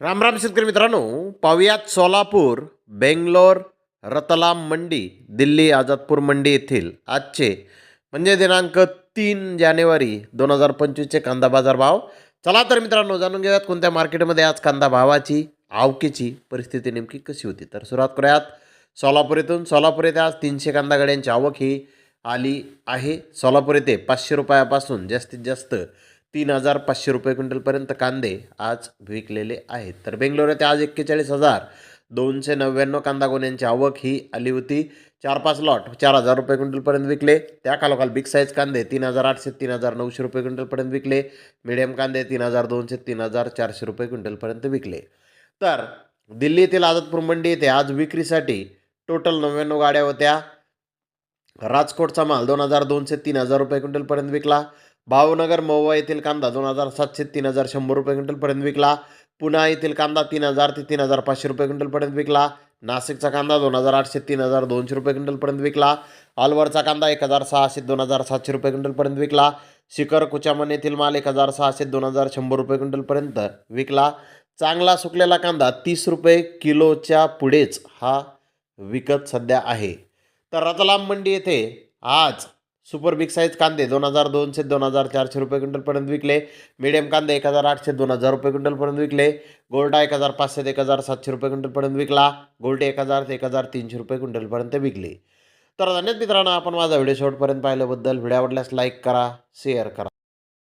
राम राम शेतकरी मित्रांनो पाहुयात सोलापूर बेंगलोर रतलाम मंडी दिल्ली आझादपूर मंडी येथील आजचे म्हणजे दिनांक तीन जानेवारी दोन हजार पंचवीसचे कांदा बाजार भाव. चला तर मित्रांनो जाणून घेऊयात कोणत्या मार्केटमध्ये आज कांदा भावाची आवकीची परिस्थिती नेमकी कशी होती. तर सुरुवात करूयात. सोलापूर येथून सोलापूर येथे आज तीनशे कांदा गाड्यांची आवक ही आली आहे. सोलापूर येथे पाचशे रुपयापासून जास्तीत जास्त तीन हजार पाचशे रुपये क्विंटलपर्यंत कांदे आज विकलेले आहेत. तर बेंगलोर येथे आज एक्केचाळीस हजार दोनशे नव्याण्णव कांदा गोण्यांची आवक ही आली होती. चार पाच लॉट चार हजार रुपये क्विंटलपर्यंत विकले. त्या खालोखाल बिग साईज कांदे तीन हजार आठशे तीन हजार नऊशे रुपये क्विंटलपर्यंत विकले. मिडियम कांदे तीन हजार दोनशे तीन हजार चारशे रुपये क्विंटलपर्यंत विकले. तर दिल्ली येथील आझादपूर मंडी येथे आज विक्रीसाठी टोटल नव्याण्णव गाड्या होत्या. राजकोटचा माल दोन हजार दोनशे तीन हजार रुपये क्विंटलपर्यंत विकला. भावनगर महुवा येथील कांदा दोन हजार सातशे तीन हजार शंभर रुपये क्विंटलपर्यंत विकला. पुणा येथील कांदा तीन हजार ते तीन हजार पाचशे रुपये क्विंटलपर्यंत विकला. नाशिकचा कांदा दोन हजार आठशे तीन हजार दोनशे रुपये क्विंटलपर्यंत विकला. अलवरचा कांदा एक हजार सहाशे दोन हजार सातशे रुपये क्विंटलपर्यंत विकला. शिखर कुचामन येथील माल एक हजार सहाशे दोन हजार शंभर रुपये क्विंटलपर्यंत विकला. चांगला सुकलेला कांदा तीस रुपये किलोच्या पुढेच हा विकत सध्या आहे. तर रतलाम मंडी येथे आज सुपर बिग साईज कांदे दोन हजार दोनशे दोन हजार चारशे रुपये क्विंटलपर्यंत विकले. मिडियम कांदे एक हजार आठशे दोन हजार रुपये क्विंटलपर्यंत विकले. गोल्डा एक हजार पाचशे ते एक हजार सातशे रुपये क्विंटलपर्यंत विकला. गोल्डे एक हजार ते एक हजार तीनशे रुपये क्विंटलपर्यंत विकले. तर धन्यवाद मित्रांनो आपण माझा व्हिडिओ शेवटपर्यंत पाहिल्याबद्दल. व्हिडिओ आवडल्यास लाईक करा शेअर करा.